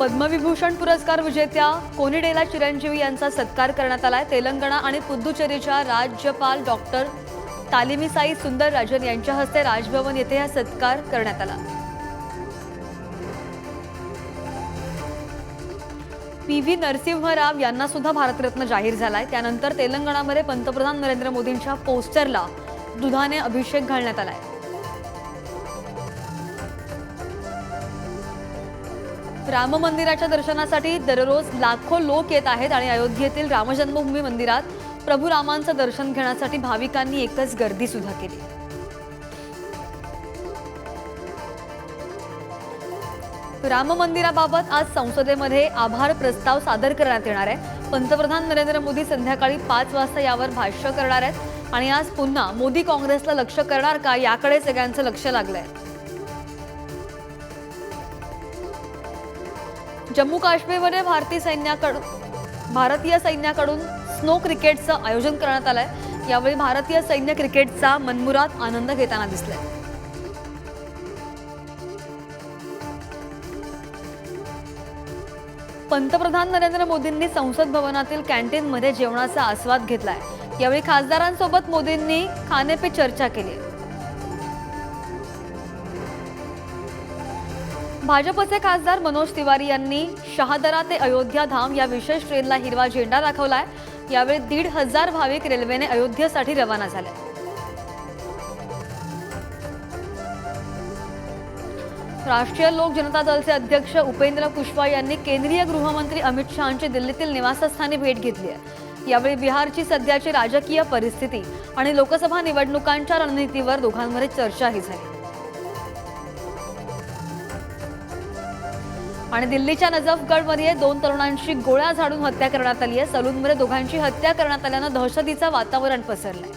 पद्मविभूषण पुरस्कार विजेत्या कोनिडेला चिरंजीवी यांचा सत्कार करण्यात आलाय. तेलंगणा आणि पुद्दुचेरीच्या राज्यपाल डॉक्टर तालिमीसाई सुंदर राजन यांच्या हस्ते राजभवन येथे हा सत्कार करण्यात आला. पी. व्ही. नरसिंहराव यांना सुद्धा भारतरत्न जाहीर झालाय. त्यानंतर तेलंगणामध्ये पंतप्रधान नरेंद्र मोदींच्या पोस्टरला दुधाने अभिषेक घालण्यात आलाय. राम मंदिराच्या दर्शनासाठी दररोज लाखो लोक येत आहेत आणि अयोध्येतील रामजन्मभूमी मंदिरात प्रभू रामांचं दर्शन घेण्यासाठी भाविकांनी एकच गर्दी सुद्धा केली. राम मंदिराबाबत आज संसदेमध्ये आभार प्रस्ताव सादर करण्यात येणार आहे. पंतप्रधान नरेंद्र मोदी संध्याकाळी पाच वाजता यावर भाष्य करणार आहेत. आणि आज पुन्हा मोदी काँग्रेसला लक्ष करणार का याकडे सगळ्यांचं लक्ष लागलंय. जम्मू काश्मीरमध्ये भारतीय सैन्याकडून भारतीय सैन्याकडून स्नो क्रिकेटचं आयोजन करण्यात आलंय. यावेळी भारतीय सैन्य क्रिकेटचा मनमुरात आनंद घेताना दिसलाय. पंतप्रधान नरेंद्र मोदींनी संसद भवनातील कॅन्टीनमध्ये जेवणाचा आस्वाद घेतलाय. यावेळी खासदारांसोबत मोदींनी खाणे पे चर्चा केली. भाजपचे खासदार मनोज तिवारी यांनी शहादरा ते अयोध्या धाम या विशेष ट्रेनला हिरवा झेंडा दाखवलाय. यावेळी दीड हजार भाविक रेल्वेने अयोध्येसाठी रवाना झाले. राष्ट्रीय लोक जनता दलचे अध्यक्ष उपेंद्र कुशवा यांनी केंद्रीय गृहमंत्री अमित शहाची दिल्लीतील निवासस्थानी भेट घेतली आहे. यावेळी बिहारची सध्याची राजकीय परिस्थिती आणि लोकसभा निवडणुकांच्या रणनीतीवर दोघांमध्ये चर्चाही झाली. आणि दिल्लीच्या नजफगडमध्ये दोन तरुणांची गोळ्या झाडून हत्या करण्यात आली आहे. सलूनमध्ये दोघांची हत्या करण्यात आल्यानं दहशतीचं वातावरण पसरलंय.